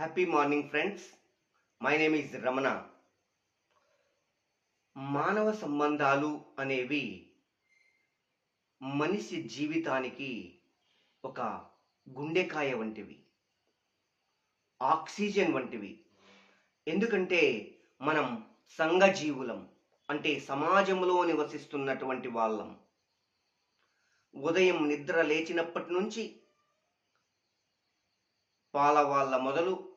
Happy morning friends my name is Ramana మానవ సంబంధాలు అనేవి మనిషి జీవితానికి ఒక గుండెకాయ వంటివి ఆక్సిజన్ వంటివి. ఎందుకంటే మనం సంఘజీవులం అంటే సమాజంలో నివసిస్తున్నటువంటి వాళ్ళం. ఉదయం నిద్ర లేచినప్పటి నుంచి పాలవాళ్ళ మొదలు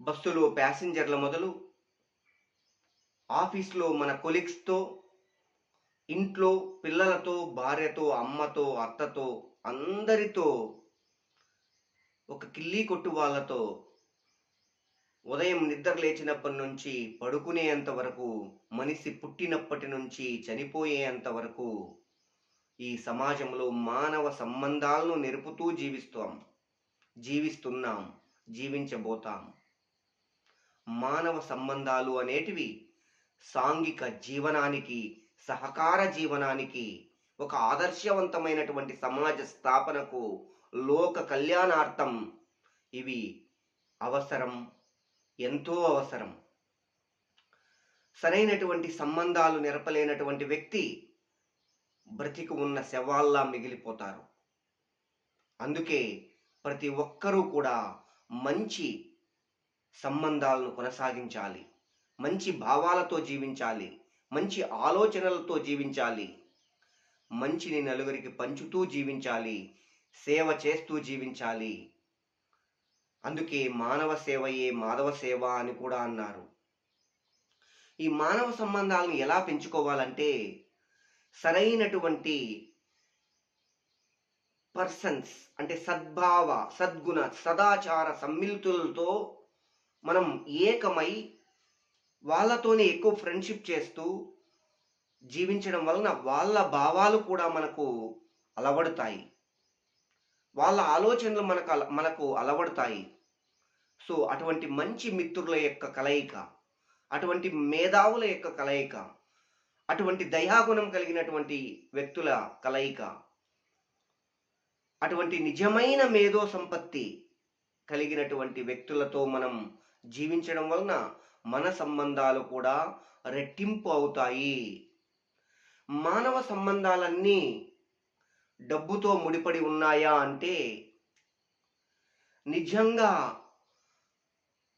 బస్సులో ప్యాసింజర్ల మొదలు ఆఫీస్లో మన కొలీగ్స్తో ఇంట్లో పిల్లలతో భార్యతో అమ్మతో అత్తతో అందరితో ఒక కిల్లీ కొట్టు వాళ్ళతో ఉదయం నిద్ర లేచినప్పటి నుంచి పడుకునేంత వరకు మనిషి పుట్టినప్పటి నుంచి చనిపోయేంత వరకు ఈ సమాజంలో మానవ సంబంధాలను నిరుపుతూ జీవిస్తాం జీవిస్తున్నాం జీవించబోతాం. మానవ సంబంధాలు అనేటివి సాంఘిక జీవనానికి సహకార జీవనానికి ఒక ఆదర్శవంతమైనటువంటి సమాజ స్థాపనకు లోక కళ్యాణార్థం ఇవి అవసరం ఎంతో అవసరం. సరైనటువంటి సంబంధాలు నెరపలేనటువంటి వ్యక్తి బ్రతికి ఉన్న శవాల్లా మిగిలిపోతారు. అందుకే ప్రతి ఒక్కరూ కూడా మంచి సంబంధాలను కొనసాగించాలి. మంచి భావాలతో జీవించాలి. మంచి ఆలోచనలతో జీవించాలి. మంచిని నలుగురికి పంచుతూ జీవించాలి. సేవ చేస్తూ జీవించాలి. అందుకే మానవ సేవయే మాధవ సేవ అని కూడా అన్నారు. ఈ మానవ సంబంధాలను ఎలా పెంచుకోవాలంటే సరైనటువంటి పర్సన్స్ అంటే సద్భావ సద్గుణ సదాచార సమ్మిళితులతో మనం ఏకమై వాళ్ళతోనే ఎక్కువ ఫ్రెండ్షిప్ చేస్తూ జీవించడం వలన వాళ్ళ భావాలు కూడా మనకు అలవడతాయి. వాళ్ళ ఆలోచనలు మనకు అల- మనకు అలవడతాయి. సో అటువంటి మంచి మిత్రుల యొక్క కలయిక అటువంటి మేధావుల యొక్క కలయిక అటువంటి దయాగుణం కలిగినటువంటి వ్యక్తుల కలయిక అటువంటి నిజమైన మేధో సంపత్తి కలిగినటువంటి వ్యక్తులతో మనం జీవించడం వలన మన సంబంధాలు కూడా రెట్టింపు అవుతాయి. మానవ సంబంధాలన్నీ డబ్బుతో ముడిపడి ఉన్నాయా అంటే నిజంగా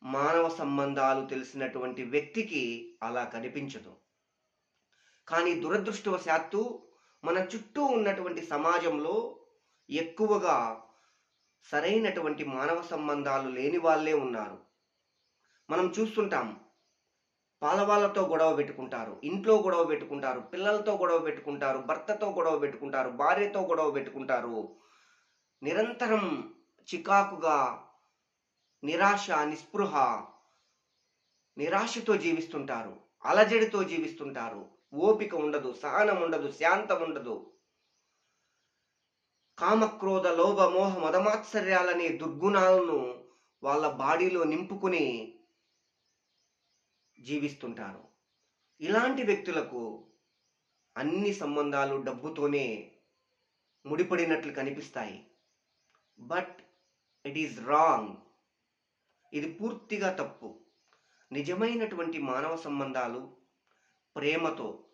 మానవ సంబంధాలు తెలిసినటువంటి వ్యక్తికి అలా కనిపించదు. కానీ దురదృష్టవశాత్తు మన చుట్టూ ఉన్నటువంటి సమాజంలో ఎక్కువగా సరైనటువంటి మానవ సంబంధాలు లేని వాళ్ళే ఉన్నారు. మనం చూస్తుంటాం. పాలవాళ్ళతో గొడవ పెట్టుకుంటారు ఇంట్లో గొడవ పెట్టుకుంటారు పిల్లలతో గొడవ పెట్టుకుంటారు భర్తతో గొడవ పెట్టుకుంటారు భార్యతో గొడవ పెట్టుకుంటారు. నిరంతరం చికాకుగా నిరాశ నిస్పృహ నిరాశతో జీవిస్తుంటారు అలజడితో జీవిస్తుంటారు. ఓపిక ఉండదు సహనం ఉండదు శాంతం ఉండదు. కామక్రోధ లోభ మోహ మదమాత్సర్యాలనే దుర్గుణాలను వాళ్ళ బాడీలో నింపుకుని జీవిస్తుంటారు. ఇలాంటి వ్యక్తులకు అన్ని సంబంధాలు డబ్బుతోనే ముడిపడినట్లు కనిపిస్తాయి. బట్ ఇట్ ఈజ్ రాంగ్ ఇది పూర్తిగా తప్పు. నిజమైనటువంటి మానవ సంబంధాలు ప్రేమతో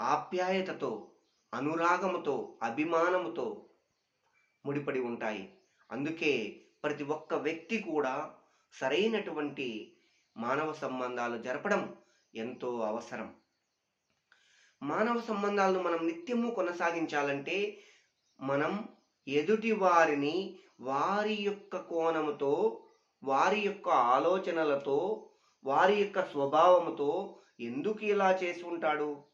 ఆప్యాయతతో అనురాగముతో అభిమానముతో ముడిపడి ఉంటాయి. అందుకే ప్రతి ఒక్క వ్యక్తి కూడా సరైనటువంటి మానవ సంబంధాలు జరపడం ఎంతో అవసరం. మానవ సంబంధాలను మనం నిత్యము కొనసాగించాలంటే మనం ఎదుటి వారిని వారి యొక్క కోణముతో వారి యొక్క ఆలోచనలతో వారి యొక్క స్వభావముతో ఎందుకు ఇలా చేసి ఉంటాడు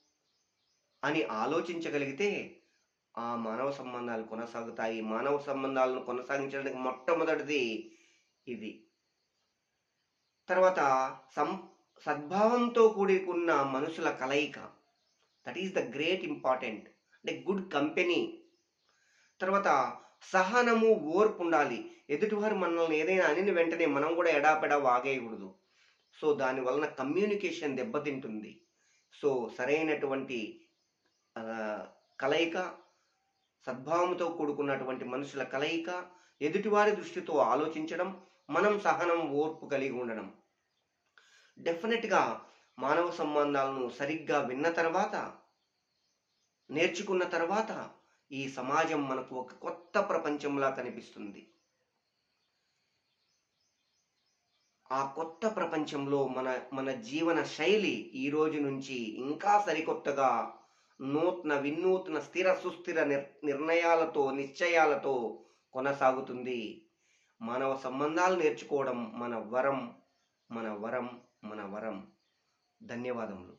అని ఆలోచించగలిగితే ఆ మానవ సంబంధాలు కొనసాగుతాయి. మానవ సంబంధాలను కొనసాగించడానికి మొట్టమొదటిది ఇది. తర్వాత సం సద్భావంతో కూడుకున్న మనుషుల కలయిక. That is the great important అంటే గుడ్ కంపెనీ తర్వాత సహనము ఓర్పు ఉండాలి. ఎదుటివారు మనల్ని ఏదైనా అనిన వెంటనే మనం కూడా ఎడాపెడా వాగేయకూడదు. సో దాని వలన కమ్యూనికేషన్ దెబ్బతింటుంది. సో సరైనటువంటి కలయిక సద్భావంతో కూడుకున్నటువంటి మనుషుల కలయిక ఎదుటివారి దృష్టితో ఆలోచించడం మనం సహనం ఓర్పు కలిగి ఉండడం. డెఫినెట్గా మానవ సంబంధాలను సరిగ్గా విన్న తర్వాత నేర్చుకున్న తర్వాత ఈ సమాజం మనకు ఒక కొత్త ప్రపంచంలా కనిపిస్తుంది. ఆ కొత్త ప్రపంచంలో మన మన జీవన శైలి ఈ రోజు నుంచి ఇంకా సరికొత్తగా నూతన వినూత్న స్థిర సుస్థిర నిర్ నిర్ణయాలతో నిశ్చయాలతో కొనసాగుతుంది. మానవ సంబంధాలు నేర్చుకోవడం మన వరం మన వరం మన వరం. ధన్యవాదములు.